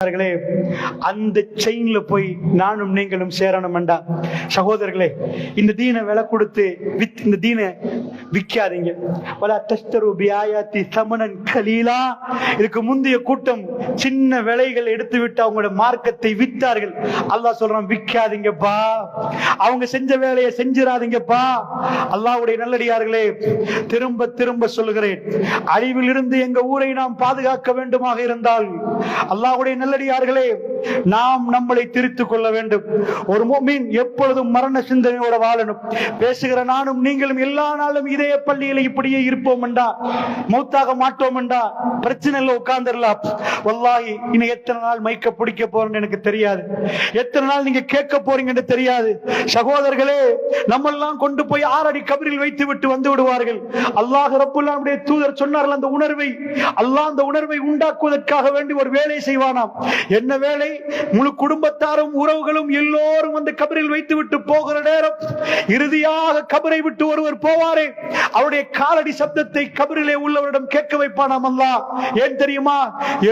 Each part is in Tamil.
சகோதரர்களே அந்த செயின்ல போய் நானும் நீங்களும் சேரணும் சேரணும்டா சகோதரர்களே இந்த தீனை விலை கொடுத்து வித் இந்த தீனை விற்காதீங்க. பல தஸ்தரு பியாயாத்தி சமணன் கலீலா. இதுக்கு முந்தைய கூட்டம் சின்ன விலைகள் எடுத்து விட்டு அவங்களோட மார்க்கத்தை வித்தார்கள். அல்லாஹ் சொல்றான் விற்காதீங்கப்பா. அவங்க செஞ்ச வேலையை செஞ்சிடாதீங்கப்பா அல்லாவுடைய நல்லடியார்களே திரும்ப திரும்ப சொல்கிறேன் அழிவில் இருந்து எங்க ஊரை நாம் பாதுகாக்க வேண்டுமாக இருந்தால் அல்லாஹ்வுடைய நல்லடியார்களே நாம் நம்மளை திருத்திக் கொள்ள வேண்டும். ஒரு மீன் எப்பொழுதும் மரண சிந்தனையோட வாழணும். பேசுகிற நானும் நீங்களும் எல்லா நாளும் இதே பள்ளியில இப்படியே இருப்போம் என்றா மௌத்தாக மாட்டோம் என்றா பிரச்சனை இல்லை உட்கார்ந்துடலாம். வல்லாகி இனி எத்தனை நாள் மைக்க பிடிக்க போறேன்னு எனக்கு தெரியாது. எத்தனை நாள் நீங்க கேட்க போறீங்கன்னு தெரியாது. சகோதரர்களே நம்மெல்லாம் கொண்டு போய் ஆறடி கபரில் வைத்து விட்டு வந்து விடுவார்கள். அல்லாஹ் ரப்புல்லாவுடைய தூதர் சொன்னார்கள் அந்த உணர்வை. அல்லாஹ் அந்த உணர்வை உண்டாக்குவதற்காக வேண்டி ஒரு வேலை செய்வானாம். என்ன வேலை முழு குடும்பத்தாரும் உறவுகளும் எல்லோரும் வந்து கபரில் வைத்து விட்டு போகிற நேரம் இறுதியாக கபரை விட்டு ஒருவர் போவாரே. அவருடைய காலடி சப்தத்தை கபரிலே உள்ளவரிடம் கேட்க வைப்பானாம் அல்லா ஏன் தெரியுமா?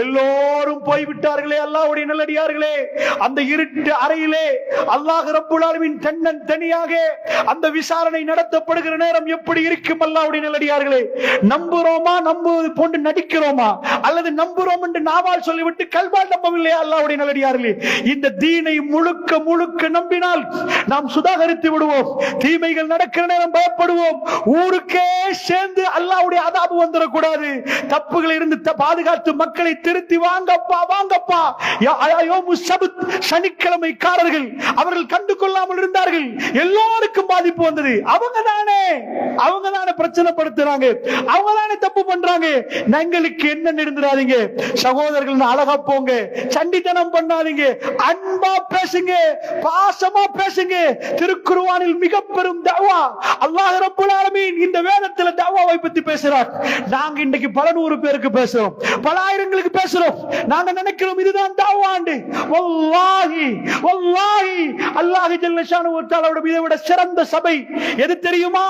எல்லோரும் போய்விட்டார்களே அல்லாவுடைய நல்லடியார்களே அந்த இருட்டு அறையிலே அல்லாஹ் ரப்புலாலுவின் தன்னன் தனியாக அந்த விசாரணை நடத்தப்படுகிற நேரம் எப்படி இருக்கும் அல்லாவுடைய நல்லடியார்களே நம்புறோமா? நம்புவது போன்று நடிக்கிறோமா? அல்லது நம்புறோம் என்று நாவால் சொல்லிவிட்டு கல்வாழ்ந்த நம்பவில்லையா அல்லாவுடைய நல்லடியார்களே இந்த தீனை முழுக்க முழுக்க நம்பினால் நாம் சுதாகரித்து விடுவோம். தீமைகள் நடக்கிற நேரம் பயப்படுவோம். ஊருக்கே சேர்ந்து அல்லாவுடைய அதாபு வந்துடக்கூடாது. தப்புகள் இருந்து பாதுகாத்து மக்களை திருத்தி வாங்கப்பா வாங்கப்பா. யா- சபுத் சனிக்கிழமைக்காரர்கள் அவர்கள் கண்டு கொள்ளாமல் இருந்தார்கள். எல்லாருக்கும் பாதிப்பு வந்தது. அவங்க தானே அவங்க தானே பிரச்சனை படுத்துறாங்க அவங்க தானே தப்பு பண்றாங்க. எங்களுக்கு என்ன இருந்துடாதீங்க சகோதரர்கள் அழகா போங்க. சண்டித்தனம் பண்ணாதீங்க. அன்பா பேசுங்க. பாசமா பேசுங்க. திருக்குருவானில் மிக பெரும் தவா. அல்லாஹ் ரப்புல் ஆலமீன் இந்த வேதத்துல தவாவை பத்தி பேசுறார். நாங்க இன்னைக்கு பல நூறு பேருக்கு பேசுறோம். பல ஆயிரங்களுக்கு பேசுறோம். நாங்க நினைக்கிறோம் இதுதான் தவாண்டு வல்லாஹி வல்லாஹி. அல்லாஹ் ஜல்ல ஒருத்தாளோட வ இதை விட சிறந்த சபை. எது தெரியுமா?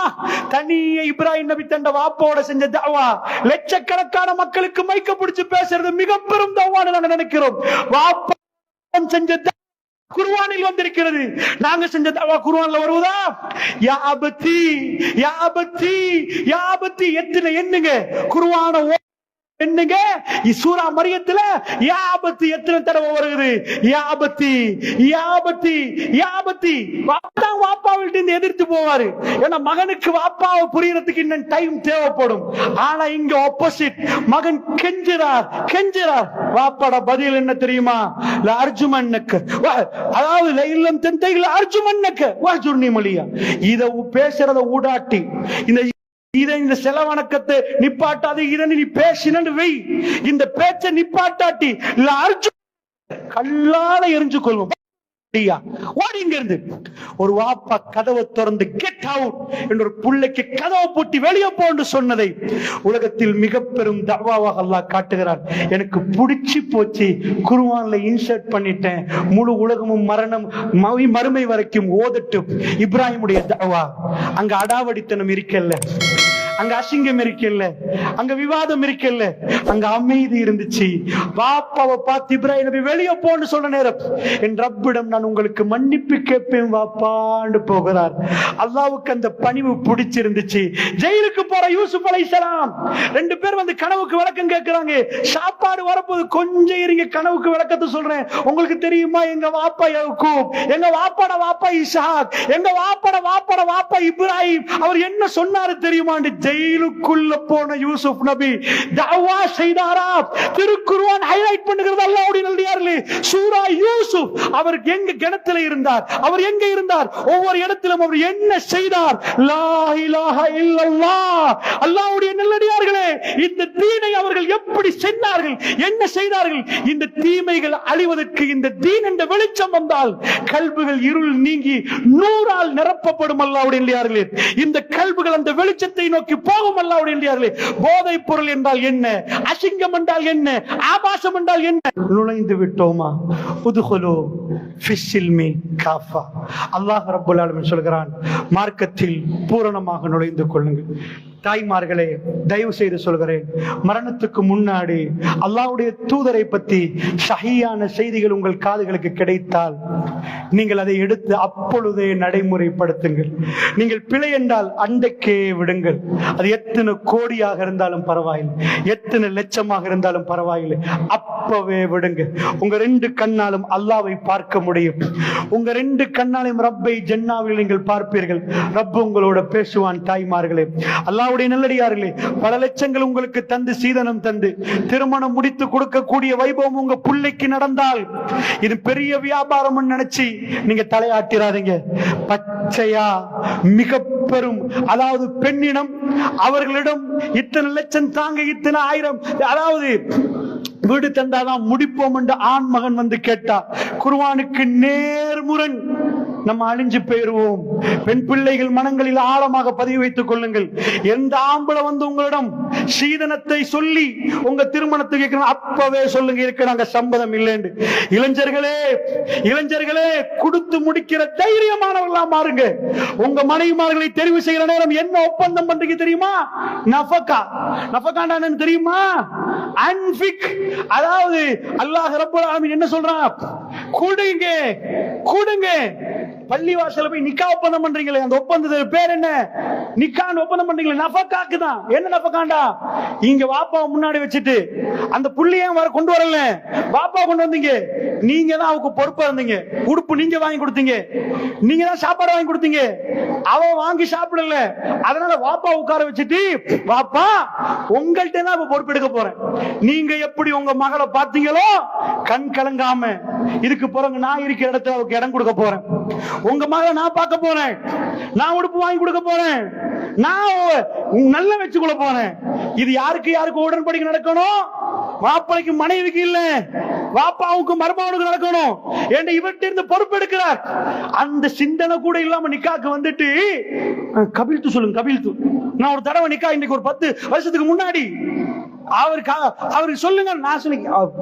தனியே இப்ராஹிம் நபி தண்ட வாப்போட செஞ்ச தவா. லட்சக்கணக்கான மக்களுக்கு மைக்க பிடிச்சு பேசுறது மிக பெரும் நாங்க நினைக்கிறோம். வாப்பா செஞ்ச குருவானில் வந்திருக்கிறது. நாங்க செஞ்ச தவா குருவான்ல வருவதா? யாபத்தி யாபத்தி யாபத்தி எத்தனை எண்ணுங்க? குருவான ஓ- என்னங்க? சூரா மரியத்துல யாபத்து எத்தனை தடவை வருது யாபத்தி யாபத்தி யாபத்தி. வாப்பா வாப்பாவிட்ட இருந்து எதிர்த்து போவாரு. ஏன்னா மகனுக்கு வாப்பாவை புரியறதுக்கு இன்னும் டைம் தேவைப்படும். ஆனா இங்க ஆப்போசிட் மகன் கெஞ்சிறார் கெஞ்சிறார். வாப்பாட பதில் என்ன தெரியுமா? அர்ஜுமன்னுக்கு. அதாவது ல இல்லம் தெந்தைகள் அர்ஜுமன்னக்கு. வா ஜுர்னி மொழியா. இத பேசுறத ஊடாட்டி. இந்த இதை இந்த செலவணக்கத்தை நிப்பாட்டாது இதை நீ பேசினு வை. இந்த பேச்சை நிப்பாட்டாட்டி இல்ல அர்ஜுன் கல்லால எரிஞ்சு கொள்வோம் ஓடி இங்க இருந்து ஒரு வாப்பா கதவை திறந்து கெட் அவுட் என்ற பிள்ளைக்கு கதவை பூட்டி வெளியே போன்னு சொன்னதை உலகத்தில் மிக பெரும் தவாவாக அல்லாஹ் காட்டுகிறார் எனக்கு பிடிச்சி போச்சு. குருவான்ல இன்சர்ட் பண்ணிட்டேன். முழு உலகமும் மரணம் மவி- மறுமை வரைக்கும் ஓதட்டும். இப்ராஹிமுடைய தவா. அங்க அடாவடித்தனம் இருக்கல்ல. அங்க அசிங்கம் இருக்கல்ல அங்க விவாதம் இருக்கல்ல அங்க அமைதி இருந்துச்சு. வாப்பாவை பார்த்து இப்ராஹிம் நபி வெளியே போன்னு சொன்ன நேரம் என் ரப்பிடம் நான் உங்களுக்கு மன்னிப்பு கேட்பேன் வாப்பான்னு போகிறார். அல்லாவுக்கு அந்த பணிவு பிடிச்சிருந்துச்சு. ஜெயிலுக்கு போற யூசுப் அலைசலாம் ரெண்டு பேர் வந்து கனவுக்கு விளக்கம் கேட்கிறாங்க. சாப்பாடு வரப்போது கொஞ்சம் இருங்க கனவுக்கு விளக்கத்தை சொல்றேன். உங்களுக்கு தெரியுமா எங்க வாப்பா யாக்கூப் எங்க வாப்பாட வாப்பா இசாக் எங்க வாப்பாட வாப்பாட வாப்பா இப்ராஹிம் அவர் என்ன சொன்னாரு தெரியுமாண்டு ஜெயிலுக்குள்ள போன யூசுப் நபி தவா செய்தாரா? திருக்குருவான் ஹைலைட் பண்ணுகிறது அல்லாஹ்வுடைய நல்லடியார்களே சூரா யூசுப் அவர் எங்க கிணத்துல இருந்தார்? அவர் எங்க இருந்தார்? ஒவ்வொரு இடத்திலும் அவர் என்ன செய்தார்? அல்லாவுடைய நல்லடியார்களே இந்த தீனை அவர்கள் எப்படி சென்றார்கள் என்ன செய்தார்கள்? இந்த தீமைகள் அழிவதற்கு இந்த தீன் என்ற வெளிச்சம் வந்தால் கல்புகள் இருள் நீங்கி நூறால் நிரப்பப்படும் அல்லாவுடைய இந்த கல்புகள் அந்த வெளிச்சத்தை நோக்கி போகும் அல்லாவுடைய இல்லையார்களே போதைப் பொருள் என்றால் என்ன? அசிங்கம் என்றால் என்ன? ஆபாசம் என்றால் என்ன? நுழைந்து விட்டோமா? உதுகுலு ஃபிஸ்ஸில்மி காஃபா. அல்லாஹ் ரபுல்லாலும் சொல்கிறான் மார்க்கத்தில் பூரணமாக நுழைந்து கொள்ளுங்கள். தாய்மார்களே தயவு செய்து சொல்கிறேன் மரணத்துக்கு முன்னாடி அல்லாவுடைய தூதரை பத்தி சகியான செய்திகள் உங்கள் காதுகளுக்கு கிடைத்தால் நீங்கள் அதை எடுத்து அப்பொழுதே நடைமுறைப்படுத்துங்கள். நீங்கள் பிழை என்றால் அண்டைக்கே விடுங்கள். அது எத்தனை கோடியாக இருந்தாலும் பரவாயில்லை. எத்தனை லட்சமாக இருந்தாலும் பரவாயில்லை. அப்பவே விடுங்க உங்க ரெண்டு கண்ணாலும் அல்லாவை பார்க்க முடியும். உங்க ரெண்டு கண்ணாலையும் ரப்பை ஜென்னாவில் நீங்கள் பார்ப்பீர்கள். ரப்பு உங்களோட பேசுவான் தாய்மார்களே. அல்லாவுடைய நல்லடியார்களே பல லட்சங்கள் உங்களுக்கு தந்து சீதனம் தந்து திருமணம் முடித்து கொடுக்கக்கூடிய வைபவம் உங்க பிள்ளைக்கு நடந்தால் இது பெரிய வியாபாரம் நினைச்சு நீங்க தலையாட்டிராதீங்க. பச்சையா மிக பெரும் அதாவது பெண்ணினம் அவர்களிடம் இத்தனை லட்சம் தாங்க இத்தனை ஆயிரம் அதாவது வீடு தந்தாதான் முடிப்போம் என்று ஆண் மகன் வந்து கேட்டா குருவானுக்கு நேர்முரண் நம்ம அழிஞ்சு போயிருவோம். பெண் பிள்ளைகள் மனங்களில் ஆழமாக பதிவு வைத்துக் கொள்ளுங்கள். எந்த ஆம்பளை வந்து உங்களிடம் சீதனத்தை சொல்லி உங்க திருமணத்துக்கு அப்பவே சொல்லுங்க இருக்க நாங்க சம்பதம் இல்லைன்னு. இளைஞர்களே இளைஞர்களே கொடுத்து முடிக்கிற தைரியமானவர்களா மாறுங்க. உங்க மனைவிமார்களை தெரிவு செய்யற நேரம் என்ன ஒப்பந்தம் பண்றீங்க தெரியுமா? நஃபகா. நஃபகாண்டா தெரியுமா? அன்பிக். அதாவது அல்லாஹ் ரப்பல் ஆலமீன் என்ன சொல்றான்? கொடுங்க கொடுங்க. பள்ளி வாசல போய் நிக்கா ஒப்பந்தம் பண்றீங்களே? அந்த ஒப்பந்தத்துக்கு பேர் என்ன? நிக்கான்னு ஒப்பந்தம் பண்றீங்களா நஃபக்காக்கு தான் என்ன நஃபகாண்டா இங்க வாப்பாவை முன்னாடி வச்சுட்டு அந்த புள்ளிய வர கொண்டு வரல வாப்பா கொண்டு வந்தீங்க. நீங்க தான் அவருக்கு பொறுப்பா இருந்தீங்க. உடுப்பு நீங்க வாங்கி கொடுத்தீங்க. நீங்க தான் சாப்பாடு வாங்கி கொடுத்தீங்க. அவ வாங்கி சாப்பிடல. அதனால வாப்பா உட்கார வச்சுட்டு வாப்பா உங்கள்கிட்ட தான் இப்ப பொறுப்பெடுக்க போறேன். நீங்க எப்படி உங்க மகளை பார்த்தீங்களோ கண் கலங்காம இதுக்கு பிறகு நான் இருக்கிற இடத்துல அவருக்கு இடம் கொடுக்க போறேன். உங்க மகளை நான் பார்க்க போறேன். நான் உடுப்பு வாங்கி கொடுக்க போறேன். நான் நல்ல வச்சுக்கொள்ள போனேன் இது யாருக்கு யாருக்கு உடன்படிக்கை நடக்கணும்? மாப்பிளைக்கு மனைவிக்கு இல்ல. வாப்பாவுக்கும் மருமகனுக்கு நடக்கணும். என்று இவர்கிட்ட இருந்து பொறுப்பெடுக்கிறார் அந்த சிந்தனை கூட இல்லாம நிக்காக்கு வந்துட்டு கபில்த்து கபில்து சொல்லுங்க கபில்து. நான் ஒரு தடவை நிக்கா இன்னைக்கு ஒரு பத்து வருஷத்துக்கு முன்னாடி அவருக்கு அவருக்கு சொல்லுங்க நான்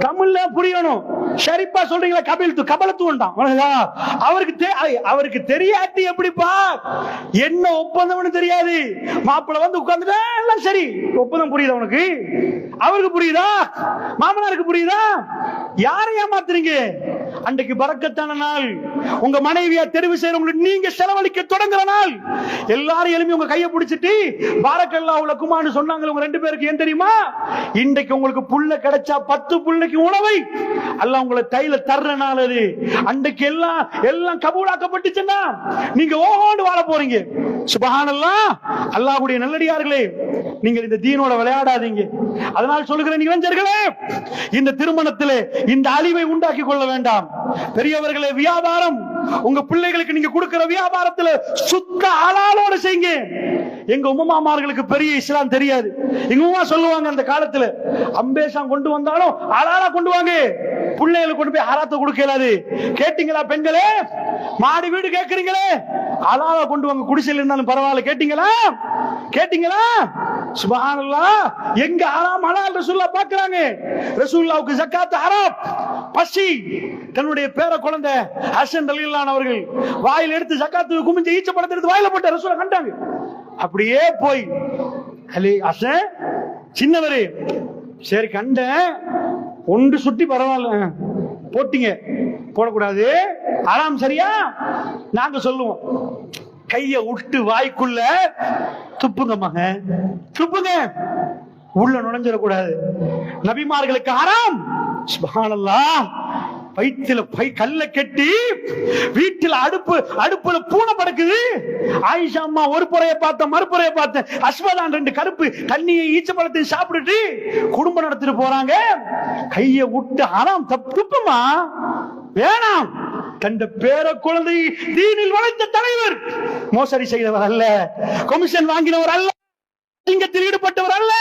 தமிழ்ல புரியணும். சரிப்பா சொல்றீங்களா கபில் கபலத்துவம் அவருக்கு அவருக்கு தெரியாட்டி எப்படிப்பா? என்ன ஒப்பந்தம்னு தெரியாது. மாப்பிள்ள வந்து உட்கார்ந்துட்டா எல்லாம் சரி. ஒப்பந்தம் புரியுதா உனக்கு? அவருக்கு புரியுதா? மாமனாருக்கு புரியுதா? யாரை ஏமாத்துறீங்க? அன்றைக்கு பறக்கத்தான நாள். உங்க மனைவியா தெரிவு செய்யறவங்களுக்கு நீங்க செலவழிக்க தொடங்குற நாள். எல்லாரும் எழுப்பி உங்க கையை பிடிச்சிட்டு பாரக்கல்லா உலகுமான்னு சொன்னாங்க உங்க ரெண்டு பேருக்கு ஏன் தெரியுமா? இன்றைக்கு உங்களுக்கு புள்ள கிடைச்சா பத்து புள்ளைக்கு உணவை. அல்ல உங்களை தையில தர்ற நாள் அது. அன்றைக்கு எல்லாம் எல்லாம் கபூலாக்கப்பட்டுச்சுன்னா நீங்க ஓஹோண்டு வாழ போறீங்க. சுபஹானல்லா. அல்லாஹ்வுடைய நல்லடியார்களே நீங்கள் இந்த தீனோட விளையாடாதீங்க. அதனால் சொல்லுகிறேன் இளைஞர்களே இந்த திருமணத்திலே இந்த அழிவை உண்டாக்கி கொள்ள வேண்டாம். பெரியவர்களே வியாபாரம். உங்க பிள்ளைகளுக்கு நீங்க கொடுக்கிற வியாபாரத்துல சுத்த ஆளாளோட செய்யுங்க. எங்க உமாமார்களுக்கு பெரிய இஸ்லாம் தெரியாது. எங்க உமா சொல்லுவாங்க அந்த காலத்துல அம்பேஷம் கொண்டு வந்தாலும் ஆளாளா கொண்டு வாங்க. பிள்ளைகளுக்கு கொண்டு போய் ஆராத்த கொடுக்கலாது கேட்டீங்களா பெண்களே? மாடி வீடு கேட்குறீங்களே ஆளாளா கொண்டு வாங்க. குடிசையில் இருந்தாலும் பரவாயில்ல. கேட்டீங்களா? கேட்டீங்களா? சுபஹானல்லா எங்க ஹராம் ஹலால் ரசூல்லா பார்க்கறாங்க. ரசூல்லாவுக்கு ஜக்காத் ஹராம். பசி தன்னுடைய பேர குழந்தை ஹசன் ரலியல்லாஹு அவர்கள் வாயில் எடுத்து ஜக்காத்து குமிஞ்ச ஈச்ச படத்தை எடுத்து வாயில போட்ட ரசூலை கண்டாங்க. அப்படியே போய் அலி ஹசன் சின்னவரு சரி கண்டேன். ஒன்று சுட்டி பரவாயில்ல. போட்டீங்க. போடக்கூடாது. ஆறாம் சரியா? நாங்க சொல்லுவோம். கைய விட்டு வாய்க்குள்ள துப்புங்க மகன். துப்புங்க. உள்ள நுழைஞ்சிடக்கூடாது. நபிமார்களுக்கு ஆறாம் சுபஹானல்லாஹ் வயிற்றுல பை கல்ல கட்டி வீட்டுல அடுப்பு அடுப்புல பூனை படுக்குது. ஆயிஷா அம்மா ஒரு புறைய பார்த்த மறுபுறைய பார்த்த அஸ்வதான் ரெண்டு கருப்பு தண்ணியை ஈச்ச பழத்தை சாப்பிட்டுட்டு குடும்பம் நடத்திட்டு போறாங்க. கைய விட்டு ஆறாம் தப்பு துப்புமா? வேணாம். தந்த பேர குழந்தை தீனில் வளைத்த தலைவர். மோசடி செய்தவர் அல்ல. கமிஷன் வாங்கினவர் அல்ல. சிங்கத்தில் ஈடுபட்டவர் அல்ல.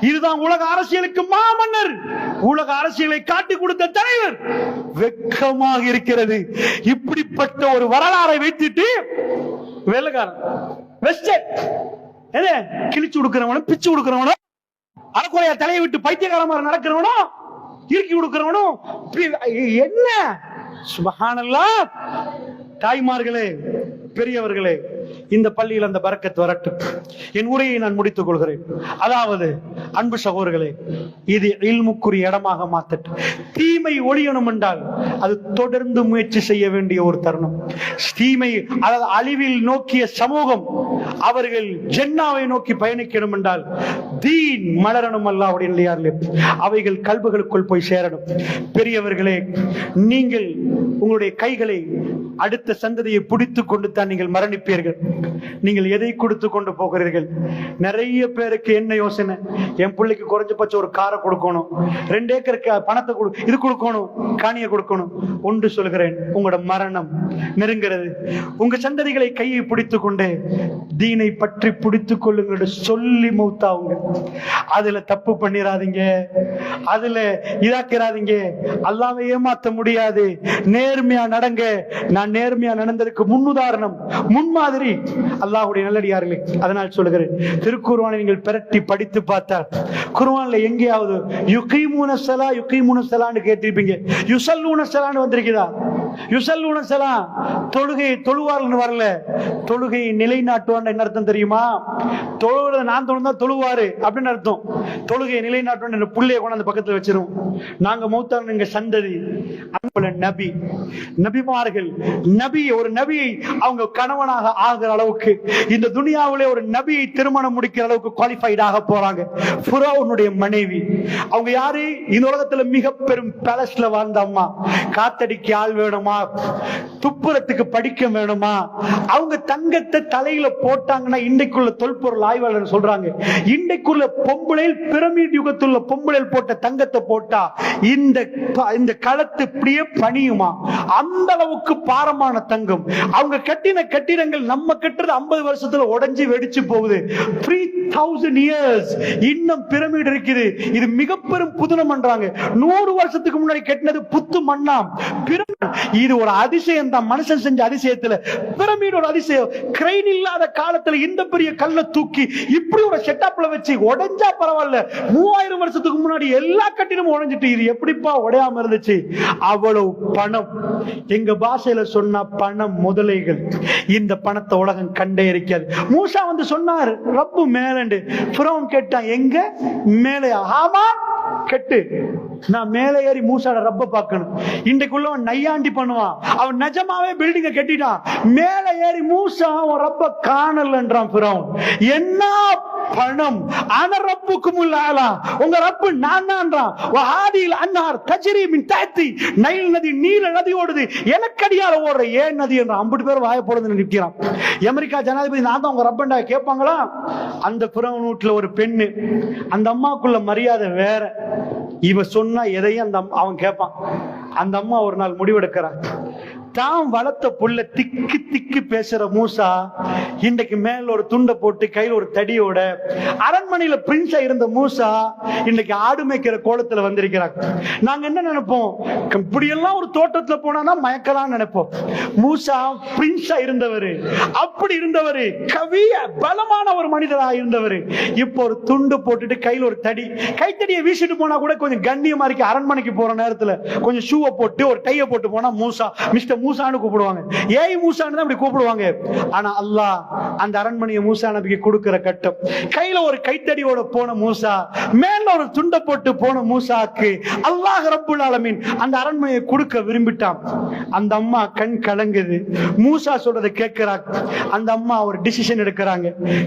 இதுதான் உலக அரசியலுக்கு மாமன்னர். உலக அரசியலை காட்டி கொடுத்த தலைவர். வெக்கமாக இருக்கிறது. இப்படிப்பட்ட ஒரு வரலாறை வைத்துட்டு வெள்ளக்காரன் வெஸ்டர் என்ன? கிழிச்சு கொடுக்கிறவனும் பிச்சு கொடுக்கிறவனும் அறக்குறையா தலையை விட்டு பைத்தியகாரமாக நடக்கிறவனும் இறுக்கி கொடுக்கிறவனும் என்ன? சுபஹானல்லாஹ். தாய்மார்களே பெரியவர்களே இந்த பள்ளியில் அந்த பரக்கத் வரட்டும். என் உரையை நான் முடித்துக் கொள்கிறேன். அதாவது அன்பு சகோதரர்களே இது இல்முக்குரிய இடமாக மாத்தட்டு தீமை ஒழியணும் என்றால் அது தொடர்ந்து முயற்சி செய்ய வேண்டிய ஒரு தருணம். தீமை அதாவது அழிவில் நோக்கிய சமூகம் அவர்கள் ஜென்னாவை நோக்கி பயணிக்கணும் என்றால் தீன் மலரணும் அல்லாவுடைய நிலையார்களே அவைகள் கல்புகளுக்குள் போய் சேரணும். பெரியவர்களே நீங்கள் உங்களுடைய கைகளை அடுத்த சந்ததியை பிடித்து கொண்டு தான் நீங்கள் மரணிப்பீர்கள். நீங்கள் எதை கொடுத்து கொண்டு போகிறீர்கள்? நிறைய பேருக்கு என்ன யோசனை? என் பிள்ளைக்கு குறைஞ்சபட்சம் ஒரு காரை கொடுக்கணும். ரெண்டு ஏக்கருக்கு பணத்தை கொடு இது கொடுக்கணும் காணியை கொடுக்கணும். ஒன்று சொல்கிறேன் உங்களோட மரணம் நெருங்கிறது. உங்க சந்ததிகளை கையை பிடித்து கொண்டு தீனை பற்றி பிடித்துக் கொள்ளுங்கள் சொல்லி மௌத்தாவுங்க அதுல தப்பு பண்ணிராதீங்க. அதுல இதாக்கிறாதீங்க அல்லாவை ஏமாத்த முடியாது. நேர்மையா நடங்க. நான் நேர்மையா நடந்ததுக்கு முன்னுதாரணம் முன்மாதிரி அல்லாஹுடைய நல்லடியார்களே அதனால் சொல்லுகிறேன். திருக்குருவானை நீங்கள் பிரட்டி படித்து பார்த்தால் குர்ஆன்ல எங்கேயாவது யுகைமூன ஸலா யுகைமூன ஸலான்னு கேட்டிருப்பீங்க. யுஸல்லூன ஸலான்னு வந்திருக்குதா? யுஸல்லூன ஸலா தொழுகை தொழுவார்னு வரல தொழுகையை நிலைநாட்டுவான்னு என்ன அர்த்தம் தெரியுமா? தொழுகிறத நான் தொழுந்தா தொழுவாரு அப்படின்னு அர்த்தம். தொழுகையை நிலைநாட்டுவான்னு என்ன புள்ளைய கொண்டாந்து பக்கத்தில் வச்சிரும். நாங்க மௌத்தான எங்க சந்ததி அன்புள்ள நபி. நபிமார்கள் நபி ஒரு நபியை அவங்க கணவனாக ஆகிற அளவுக்கு இந்த துனியாவிலே ஒரு நபியை திருமணம் முடிக்கிற அளவுக்கு குவாலிஃபைடாக போறாங்க. ஃபுராவுனுடைய மனைவி. அவங்க யாரு? இந்த உலகத்துல மிக பெரும் பேலஸ்ல வாழ்ந்த அம்மா. காத்தடிக்கு ஆள் வேணும். துப்புரத்துக்கு படிக்க வேணுமா? அவங்க தங்கத்தை தலையில போட்டாங்கன்னா இன்றைக்குள்ள தொல்பொருள் ஆய்வாளர் சொல்றாங்க. இன்றைக்குள்ள பொம்பளையில் பிரமிட் யுகத்துள்ள பொம்பளையில் போட்ட தங்கத்தை போட்டா இந்த இந்த களத்து இப்படியே பணியுமா? அந்த அளவுக்கு பாரமான தங்கம். அவங்க கட்டின கட்டிடங்கள் நம்ம கட்டுறது ஐம்பது வருஷத்துல உடைஞ்சு வெடிச்சு போகுது. த்ரீ தௌசண்ட் இயர்ஸ் இன்னும் பிரமிட் இருக்குது. இது மிக பெரும் புதுனம் பண்றாங்க நூறு வருஷத்துக்கு முன்னாடி கட்டினது புத்து மண்ணாம். இது ஒரு அதிசயம் தான். மனுஷன் செஞ்ச அதிசயத்துல பிரமிட் ஒரு அதிசயம். கிரெயின் இல்லாத காலத்துல இந்த பெரிய கல்லை தூக்கி இப்படி ஒரு செட்டப்ல வச்சு உடைஞ்சா பரவாயில்ல. மூவாயிரம் வருஷத்துக்கு முன்னாடி எல்லா கட்டிடமும் உடைஞ்சிட்டு இது எப்படிப்பா உடையாம இருந்துச்சு? அவ்வளவு பணம். எங்க பாஷையில சொன்னா பணம் முதலைகள். இந்த பணத்தை உலகம் கண்டே இருக்காது மூசா வந்து சொன்னார் ரப்பு மேலண்டு. புறவன் கேட்டான் எங்க? மேலே. ஆமா கெட்டு. நான் மேலே ஏறி மூசாட ரப்ப பார்க்கணும். இன்றைக்குள்ளவன் நையாண்டி பண்ணுவான். அவன் நிஜமாவே பில்டிங்க கட்டிட்டான். மேல ஏறி மூசா அவன் ரப்ப காணலன்றான் பிறவன் என்ன பணம்? ஆன ரப்புக்கும் ஆலா உங்க ரப்பு நான் தான்றான் ஆதியில் அன்னார் கஜிரி மின் தாத்தி நைல் நதி நீல நதி ஓடுது. எனக்கு அடியால ஓடுற ஏன் நதி? என்ற ஐம்பது பேர் வாய போடுறது நிற்கிறான். அமெரிக்கா ஜனாதிபதி நான் தான் உங்க ரப்பண்டா? கேட்பாங்களா? அந்த பிறவன் வீட்டுல ஒரு பெண்ணு. அந்த அம்மாக்குள்ள மரியாதை வேற. இவ சொன்னா எதையும் அந்த அம்மா- அவன் கேட்பான் அந்த அம்மா ஒரு நாள் முடிவெடுக்கிறான் தான் வளர்த்த புள்ள திக்கு திக்கு பேசுற மூசா இன்றைக்கு மேல ஒரு துண்டை போட்டு கையில ஒரு தடியோட அரண்மனையில பிரின்ஸா இருந்த மூசா இன்னைக்கு ஆடு மேய்க்கிற கோலத்துல வந்திருக்கிறாங்க நாங்க என்ன நினைப்போம்? இப்படியெல்லாம் ஒரு தோட்டத்துல போனா மயக்கலாம் நினைப்போம். மூசா பிரின்ஸா இருந்தவர். அப்படி இருந்தவர். கவிய பலமான ஒரு மனிதரா இருந்தவர். இப்போ ஒரு துண்டு போட்டுட்டு கையில ஒரு தடி கைத்தடியை வீசிட்டு போனா கூட கொஞ்சம் கண்ணியமா இருக்கு. அரண்மனைக்கு போற நேரத்துல கொஞ்சம் ஷூவை போட்டு ஒரு டைய போட்டு போனா மூசா மிஸ்டர் மூசான்னு கூப்பிடுவாங்க. ஏய் மூசான்னு தான் அப்படி கூப்பிடுவாங்க. ஆனா அல்லாஹ் அந்த அரண்மனையை மூசா நபிக்கு கொடுக்கிற கட்டம். கையில ஒரு கைத்தடியோட போன மூசா மேல ஒரு துண்டை போட்டு போன மூசாக்கு அல்லாஹ் ரப்புல் ஆலமீன் அந்த அரண்மனையை கொடுக்க விரும்பிட்டான். அந்த அம்மா கண் கலங்குது. மூசா சொல்றதை கேட்கிறாங்க. அந்த அம்மா ஒரு டிசிஷன் எடுக்கிறாங்க.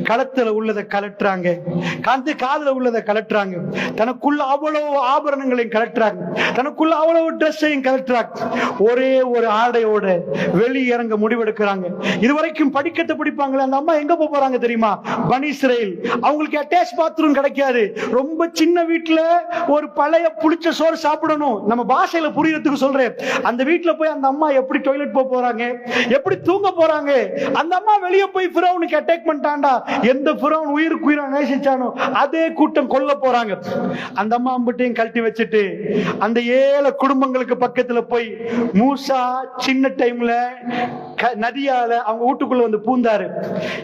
களத்துல உள்ளதை கலட்டுறாங்க. கந்து காதுல உள்ளதை கலட்டுறாங்க. தனக்குள்ள அவ்வளவு ஆபரணங்களையும் கலட்டுறாங்க. தனக்குள்ள அவ்வளவு ட்ரெஸ்ஸையும் கலட்டுறாங்க. ஒரே ஒரு ஆடை வெளி இறங்க முடிவெடுக்கிறாங்க. இதுவரைக்கும் படிக்கத்தை பிடிப்பாங்களே அந்த அம்மா எங்க போறாங்க தெரியுமா? பனிஸ்ரேல் அவங்களுக்கு அட்டாச் பாத்ரூம் கிடைக்காது. ரொம்ப சின்ன வீட்டுல ஒரு பழைய புளிச்ச சோறு சாப்பிடணும். நம்ம பாஷையில புரியறதுக்கு சொல்றேன். அந்த வீட்டுல போய் அந்த அம்மா எப்படி டாய்லெட் போக போறாங்க? எப்படி தூங்க போறாங்க? அந்த அம்மா வெளியே போய் ஃபிரௌனுக்கு அட்டாக் பண்ணிட்டான்டா. எந்த ஃபிரௌன் உயிருக்கு உயிரா நேசிச்சானோ அதே கூட்டம் கொல்ல போறாங்க. அந்த அம்மா அம்பிட்டையும் கழட்டி வச்சுட்டு அந்த ஏழை குடும்பங்களுக்கு பக்கத்துல போய் மூசா சின்ன டைம்ல க- நதியால அவங்க வீட்டுக்குள்ள வந்து பூந்தாரு.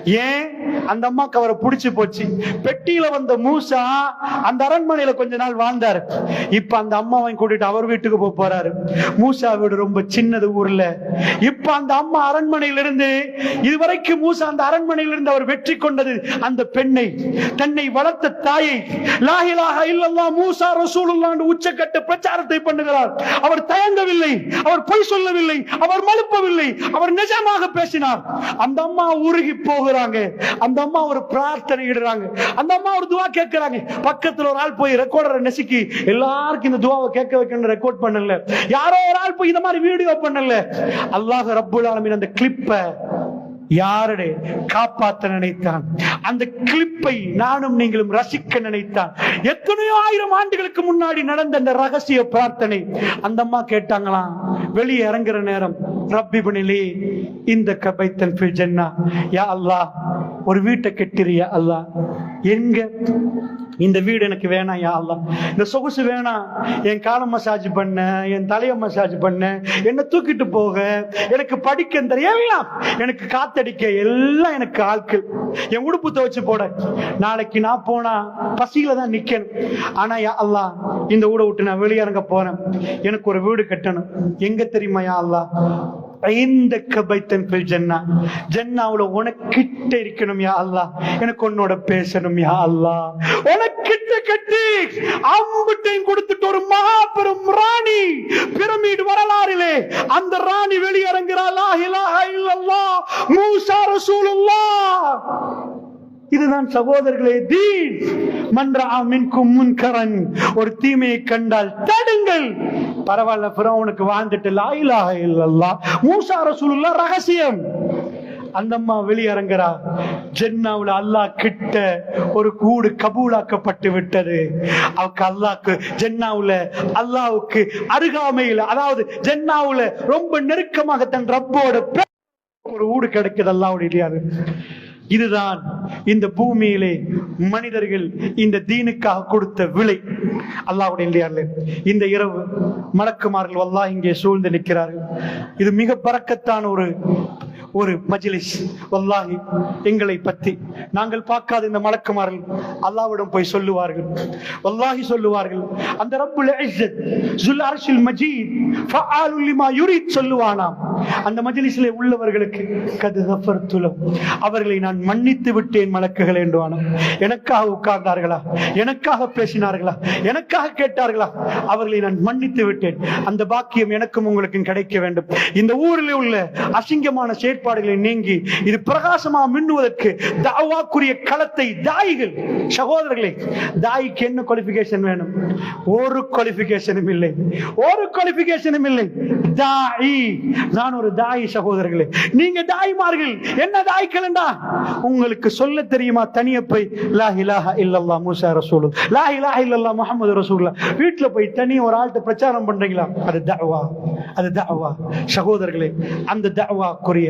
ஏன்? அந்த அம்மாக்கு அவரை பிடிச்சு போச்சு. பெட்டியில வந்த மூசா அந்த அரண்மனையில கொஞ்ச நாள் வாழ்ந்தாரு. இப்ப அந்த அம்மாவை கூட்டிட்டு அவர் வீட்டுக்கு போக போறாரு. மூசா வீடு ரொம்ப சின்னது ஊர்ல. இப்ப அந்த அம்மா அரண்மனையிலிருந்து இதுவரைக்கும் மூசா அந்த அரண்மனையிலிருந்து அவர் வெற்றி கொண்டது அந்த பெண்ணை. தன்னை வளர்த்த தாயை லாஹிலாக இல்லல்லா மூசா ரசூலுல்லாண்டு உச்சக்கட்டு பிரச்சாரத்தை பண்ணுகிறார். அவர் தயங்கவில்லை. அவர் பொய் சொல்லவில்லை. அவர் மழுப்பவில்லை. அவர் நிஜமாக பேசினார். அந்த அம்மா உருகி போகிறாங்க. அந்த அம்மா ஒரு பிரார்த்தனை இடுறாங்க. அந்த அம்மா ஒரு துவா கேட்கிறாங்க. பக்கத்துல ஒரு ஆள் போய் ரெக்கார்டரை நெசுக்கி எல்லாருக்கும் இந்த துவாவை கேட்க வைக்கணும் ரெக்கார்ட் பண்ணல. யாரோ ஒரு ஆள் போய் இந்த மாதிரி வீடியோ பண்ணல. அல்லாஹ் ரப்புல் ஆலமின் அந்த கிளிப்பை யாருடைய காப்பாற்ற நினைத்தான்? அந்த கிளிப்பை நானும் நீங்களும் ரசிக்க நினைத்தான். எத்தனையோ ஆயிரம் ஆண்டுகளுக்கு முன்னாடி நடந்த அந்த ரகசிய பிரார்த்தனை. அந்த அம்மா கேட்டாங்களாம் வெளியே இறங்குற நேரம். ரப்பி பணிலே இந்த கபைத்தன் ஃபில் ஜென்னா. யா அல்லாஹ் ஒரு வீட்டை கெட்டிரியா அல்லாஹ். எங்க இந்த வீடு எனக்கு வேணாம் யா இந்த சொகுசு வேணாம். என் காலை மசாஜ் பண்ண என் தலையை மசாஜ் பண்ண என்னை தூக்கிட்டு போக. எனக்கு படிக்க இந்த எல்லாம் எனக்கு காத்தடிக்க எல்லாம் எனக்கு ஆட்கள். என் உடுப்பு துவைச்சு போட. நாளைக்கு நான் போனா பசியில தான் நிக்கணும். ஆனா யா அல்லா இந்த ஊட விட்டு நான் வெளியிறங்க போறேன். எனக்கு ஒரு வீடு கட்டணும். எங்க தெரியுமா யா அல்லா இந்த கபைத்தன் பில் ஜன்னா. ஜன்னாவுல உனக்கிட்ட இருக்கணும் யா அல்லாஹ். எனக்கு உன்னோட பேசணும் யா அல்லாஹ். உனக்கிட்ட கட்டி அம்புட்டையும் கொடுத்துட்டு ஒரு மாபெரும் ராணி பிரமிடு வரலாறிலே அந்த ராணி வெளியிறங்குறா லா இலாஹா இல்லல்லாஹ் மூசா ரசூலுல்லாஹ். இதுதான் சகோதரர்களே தீன். மன்றா மின்கும் முன்கரன். ஒரு தீமையை கண்டால் தடுங்கள். பரவாயில்ல பிறவனுக்கு வாழ்ந்துட்டு லாயிலாக இல்லல்லா. மூசா ரசூலுல்லா ரகசியம். அந்த அம்மா வெளியிறங்குறா. ஜென்னாவுல அல்லாஹ் கிட்ட ஒரு கூடு கபூலாக்கப்பட்டு விட்டது. அவக்கு அல்லாக்கு ஜென்னாவுல அல்லாவுக்கு அருகாமையில் அதாவது ஜென்னாவுல ரொம்ப நெருக்கமாக தன் ரப்போட ஒரு ஊடு கிடைக்குது அல்லாவுடைய இதுதான் இந்த பூமியிலே மனிதர்கள் இந்த தீனுக்காக கொடுத்த விலை. அல்லாவுடைய இந்த இரவு மலக்குமார்கள் வல்லாஹ் இங்கே சூழ்ந்து நிற்கிறார்கள். இது மிக பறக்கத்தான் ஒரு ஒரு மஜிலிஸ். வல்லாஹி எங்களை பத்தி நாங்கள் பார்க்காத இந்த மலக்குமார்கள் அல்லாவிடம் போய் சொல்லுவார்கள். வல்லாஹி சொல்லுவார்கள் அந்த ரப்புல் இஸ்ஸத் ஜுல் அர்ஷில் மஜீத் ஃபஆலு லிமா யுரீத் சொல்லுவானாம். அந்த மஜிலிஸிலே உள்ளவர்களுக்கு கது கஃபர்து அவர்களை நான் மன்னித்து விட்டேன் மலக்குகள் என்றுவானாம். எனக்காக உட்கார்ந்தார்களா? எனக்காக பேசினார்களா? எனக்காக கேட்டார்களா? அவர்களை நான் மன்னித்து விட்டேன். அந்த பாக்கியம் எனக்கும் உங்களுக்கும் கிடைக்க வேண்டும். இந்த ஊரில் உள்ள அசிங்கமான செயற்பாடுகளை நீங்கி இது பிரகாசமா மின்னுவதற்கு தாவாக்குரிய களத்தை தாய்கள் சகோதரர்களே தாய்க்கு என்ன குவாலிபிகேஷன் வேணும்? ஒரு குவாலிபிகேஷனும் இல்லை. ஒரு குவாலிபிகேஷனும் இல்லை. தாய். நான் ஒரு தாய் சகோதரர்களே. நீங்க தாய்மார்கள் என்ன தாய்க்கலண்டா உங்களுக்கு சொல்ல தெரியுமா? தனிய போய் லா இலாஹா இல்லல்லா மூசா ரசூலு. லா இலாஹா இல்லல்லா முகமது ரசூலுல்லா வீட்டுல போய் தனி ஒரு ஆள்கிட்ட பிரச்சாரம் பண்றீங்களா? அது தஅவா. அது தஅவா. சகோதரர்களே அந்த தஅவாக்குரிய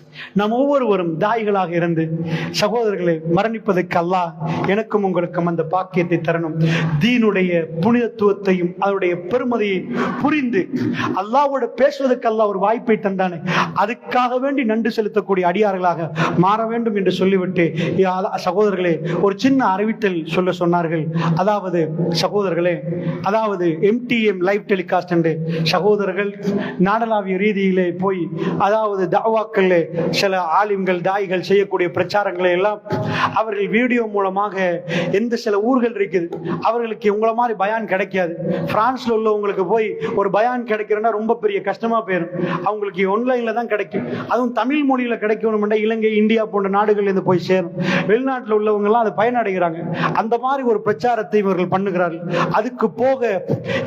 நாம் ஒவ்வொருவரும் தாய்களாக இருந்து சகோதரர்களை மரணிப்பதற்கு அல்லாஹ் எனக்கும் உங்களுக்கும் அந்த பாக்கியத்தை தரணும். தீனுடைய புனிதத்துவத்தையும் அதனுடைய பெருமதியை புரிந்து அல்லாவோட பேசுவதற்கு அல்லாஹ் ஒரு வாய்ப்பை தந்தானே. அதுக்காக வேண்டி நன்றி செலுத்தக்கூடிய அடியார்களாக மாற வேண்டும் என்று சொல்லிவிட்டு சகோதரர்களே ஒரு சின்ன அறிவித்தல் சொல்ல சொன்னார்கள். அதாவது சகோதரர்களே அதாவது எம்டிஎம் லைவ் டெலிகாஸ்ட் என்று. சகோதரர்கள் நாடளாவிய ரீதியிலே போய் அதாவது தாவாக்கள் சில ஆலிம்கள் தாய்கள் செய்யக்கூடிய பிரச்சாரங்களை எல்லாம் அவர்கள் வீடியோ மூலமாக எந்த சில ஊர்கள் இருக்குது அவர்களுக்கு உங்களை மாதிரி பயான் கிடைக்காது. பிரான்ஸ்ல உள்ளவங்களுக்கு போய் ஒரு பயான் கிடைக்கிறன்னா ரொம்ப பெரிய கஷ்டமா போயிடும் அவங்களுக்கு ஆன்லைன்ல தான் கிடைக்கும். அதுவும் தமிழ் மொழியில கிடைக்கணும்னா இலங்கை இந்தியா போன்ற நாடுகள் இருந்து போய் சேரும். வெளிநாட்டில் உள்ளவங்க எல்லாம் அதை பயனடைகிறாங்க. அந்த மாதிரி ஒரு பிரச்சாரத்தை இவர்கள் பண்ணுகிறார்கள். அதுக்கு போக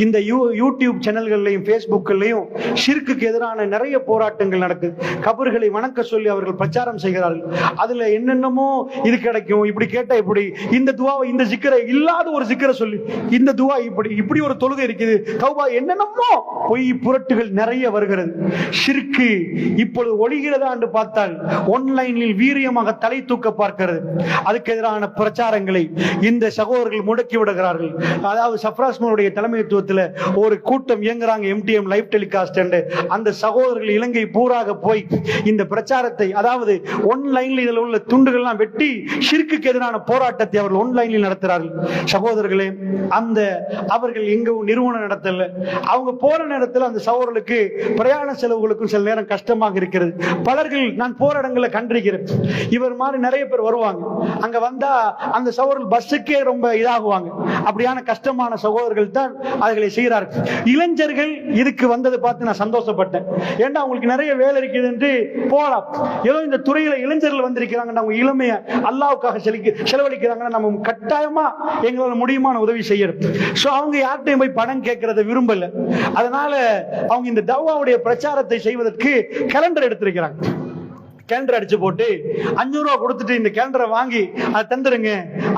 இந்த யூ யூடியூப் சேனல்கள்லையும் ஃபேஸ்புக்கள்லையும் ஷிர்க்குக்கு எதிரான நிறைய போராட்டங்கள் நடக்குது. கபர்களை வணக்க சொல்லி அவர்கள் பிரச்சாரம் செய்கிறார்கள். அதுல என்னென்னமோ இது கிடைக்கும் இப்படி கேட்டா இப்படி இந்த துவாவை இந்த சிக்கரை இல்லாத ஒரு சிக்கரை சொல்லி இந்த துவா இப்படி இப்படி ஒரு தொழுகை இருக்குது. கௌபா என்னென்னமோ பொய் புரட்டுகள் நிறைய வருகிறது. ஷிர்கு இப்பொழுது ஒழிகிறதா என்று பார்த்தால் ஒன்லைனில் வீரியமாக தலை தூக்க பார்க்கிறது. அதுக்கு எதிரான பிரச்சாரங்களை இந்த சகோதரர்கள் முடக்கி விடுகிறார்கள். அதாவது சப்ராஸ்மனுடைய தலைமைத்துவத்தில் ஒரு கூட்டம் இயங்குறாங்க எம்டிஎம் லைவ் டெலிகாஸ்ட் என்று. அந்த சகோதரர்கள் இலங்கை பூராக போய் இந்த பிரச்சாரத்தை அதாவது ஆன்லைனில் இதில் உள்ள துண்டுகள்லாம் வெட்டி ஷிர்குக்கு எதிரான போராட்டத்தை அவர்கள் ஆன்லைனில் நடத்துகிறார்கள். சகோதரர்களே அந்த அவர்கள் எங்கும் நிறுவனம் நடத்தல அவங்க போற நேரத்தில் அந்த சகோதரர்களுக்கு பிரயாண செலவுகளுக்கும் சில நேரம் கஷ்டமாக இருக்கிறது. பலர்கள் நான் போற இடங்களை கண்டிருக்கிறேன். இவர் மாதிரி நிறைய பேர் வருவாங்க. அங்க வந்தா அந்த சகோதரர்கள் பஸ்ஸுக்கே ரொம்ப இதாகுவாங்க. அப்படியான கஷ்டமான சகோதரர்கள் தான் அதுகளை செய்கிறார்கள் இளைஞர்கள் இதுக்கு வந்ததை பார்த்து நான் சந்தோஷப்பட்டேன். ஏன்னா அவங்களுக்கு நிறைய வேலை இருக்குது என்று போகலாம் ஏதோ இந்த துறையில இளைஞர்கள் வந்திருக்கிறாங்க அவங்க இளமைய அல்லாவுக்காக செலுக்கி செலவழிக்கிறாங்கன்னா நம்ம கட்டாயமா எங்களால முடியுமான உதவி செய்யணும் சோ அவங்க யார்கிட்டையும் போய் பணம் கேட்கறத விரும்பல. அதனால அவங்க இந்த தவாவுடைய பிரச்சாரத்தை செய்வதற்கு கேலண்டர் எடுத்திருக்கிறாங்க. கேலண்டர் அடிச்சு போட்டு அஞ்சூறு ரூபா கொடுத்துட்டு இந்த கேலண்டரை வாங்கி அதை தந்துடுங்க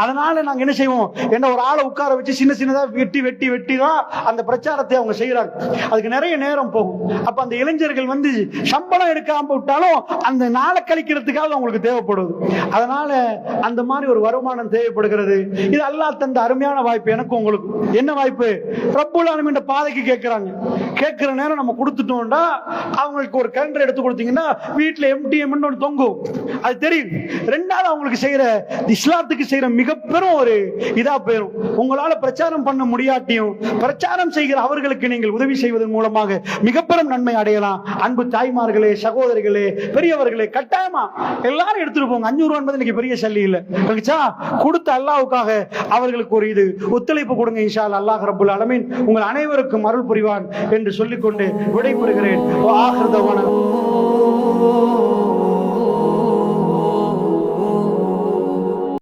அதனால நாங்க என்ன செய்வோம்? என்ன ஒரு ஆளை உட்கார வச்சு சின்ன சின்னதா வெட்டி வெட்டி வெட்டி தான் அந்த பிரச்சாரத்தை அவங்க செய்யறாங்க அதுக்கு நிறைய நேரம் போகும். அப்ப அந்த இளைஞர்கள் வந்து சம்பளம் எடுக்காம விட்டாலும் அந்த நாளை கழிக்கிறதுக்காக அவங்களுக்கு தேவைப்படுது. அதனால அந்த மாதிரி ஒரு வருமானம் தேவைப்படுகிறது. இது அல்லா தந்த அருமையான வாய்ப்பு எனக்கும் உங்களுக்கு என்ன வாய்ப்பு? ரப்புல் அனுமின்ற பாதைக்கு கேட்கிறாங்க. கேட்கிற நேரம் நம்ம கொடுத்துட்டோம்டா அவங்களுக்கு ஒரு கேலண்டர் எடுத்து கொடுத்தீங்கன்னா வீட்டுல எம்டிஎம் ஒன்று தொங்கும். அது தெரியும். ரெண்டாவது அவங்களுக்கு செய்யற இஸ்லாத்துக்கு செய்யற மிக பெரும் ஒரு இதா போயிடும் உங்களால பிரச்சாரம் பண்ண முடியாட்டியும் பிரச்சாரம் செய்கிற அவர்களுக்கு நீங்கள் உதவி செய்வதன் மூலமாக மிகப்பெரும் நன்மை அடையலாம். அன்பு தாய்மார்களே சகோதரிகளே பெரியவர்களே கட்டாயமா எல்லாரும் எடுத்துட்டு போங்க. அஞ்சூறு ரூபா என்பது இன்னைக்கு பெரிய சல்லி இல்லை. புரியுச்சா? கொடுத்த அல்லாவுக்காக அவர்களுக்கு ஒரு இது. ஒத்துழைப்பு கொடுங்க இன்ஷா அல்லாஹ். ரபுல் அலமின் அலமீன் உங்கள் அனைவருக்கும் அருள் புரிவான் என்று என்று சொல்லிக்கொண்டு விடைபெறுகிறேன். ஆகிருதவனம்